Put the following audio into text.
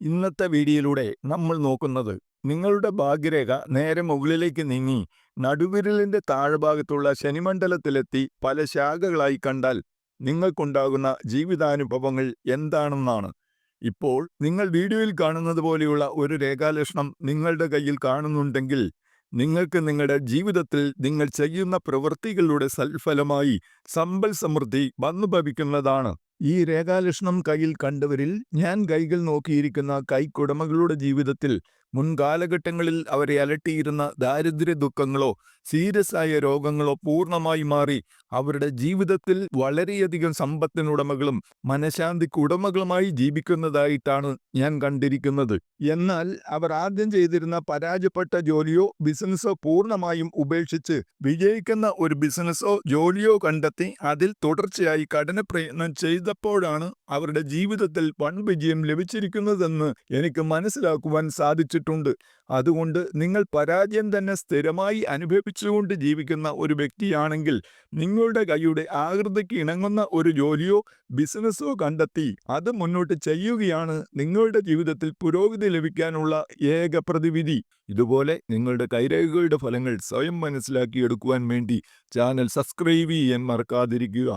ഇന്നത്തെ വീഡിയോയിലൂടെ നമ്മൾ നോക്കുന്നത് നിങ്ങളുടെ ഭാഗ്യരേഖ നേരെ മുകളിലേക്ക് നീങ്ങി നടുവിരലിന്റെ താഴ്ഭാഗത്തുള്ള ശനിമണ്ഡലത്തിലെത്തി പല ശാഖകളായി കണ്ടാൽ നിങ്ങൾക്കുണ്ടാകുന്ന ജീവിതാനുഭവങ്ങൾ എന്താണെന്നാണ്. ഇപ്പോൾ നിങ്ങൾ വീഡിയോയിൽ കാണുന്നത് പോലെയുള്ള ഒരു രേഖാലക്ഷണം നിങ്ങളുടെ കയ്യിൽ കാണുന്നുണ്ടെങ്കിൽ നിങ്ങൾക്ക് നിങ്ങളുടെ ജീവിതത്തിൽ നിങ്ങൾ ചെയ്യുന്ന പ്രവൃത്തികളുടെ സൽഫലമായി സമ്പൽ സമൃദ്ധി വന്നു ഭവിക്കുന്നതാണ് ഈ രേഖാലക്ഷണം കയ്യിൽ കണ്ടവരിൽ ഞാൻ കൈകൾ നോക്കിയിരിക്കുന്ന കൈക്കുടമകളുടെ ജീവിതത്തിൽ മുൻകാലഘട്ടങ്ങളിൽ അവരെ അലട്ടിയിരുന്ന ദാരിദ്ര്യ ദുഃഖങ്ങളോ സീരിയസ് ആയ രോഗങ്ങളോ പൂർണമായി മാറി അവരുടെ ജീവിതത്തിൽ വളരെയധികം സമ്പത്തിനുടമകളും മനഃശാന്തിക്ക് ഉടമകളുമായി ജീവിക്കുന്നതായിട്ടാണ് ഞാൻ കണ്ടിരിക്കുന്നത്. എന്നാൽ അവർ ആദ്യം ചെയ്തിരുന്ന പരാജയപ്പെട്ട ജോലിയോ ബിസിനസ്സോ പൂർണമായും ഉപേക്ഷിച്ച് വിജയിക്കുന്ന ഒരു ബിസിനസ്സോ ജോലിയോ കണ്ടെത്തി അതിൽ തുടർച്ചയായി കഠിന പ്രയത്നം ചെയ്തപ്പോഴാണ് അവരുടെ ജീവിതത്തിൽ വൺ വിജയം ലഭിച്ചിരിക്കുന്നതെന്ന് എനിക്ക് മനസ്സിലാക്കുവാൻ സാധിച്ചിട്ടുണ്ട്. അതുകൊണ്ട് നിങ്ങൾ പരാജയം തന്നെ സ്ഥിരമായി അനുഭവിച്ചുകൊണ്ട് ജീവിക്കുന്ന ഒരു വ്യക്തിയാണെങ്കിൽ നിങ്ങളുടെ കൈയുടെ ആകൃതിക്ക് ഇണങ്ങുന്ന ഒരു ജോലിയോ ബിസിനസ്സോ കണ്ടെത്തി അത് മുന്നോട്ട് ചെയ്യുകയാണ് നിങ്ങളുടെ ജീവിതത്തിൽ പുരോഗതി ലഭിക്കാനുള്ള ഏക പ്രതിവിധി. ഇതുപോലെ നിങ്ങളുടെ കൈരേഖകളുടെ ഫലങ്ങൾ സ്വയം മനസ്സിലാക്കിയെടുക്കുവാൻ വേണ്ടി ചാനൽ സബ്സ്ക്രൈബ് ചെയ്യാൻ മറക്കാതിരിക്കുക.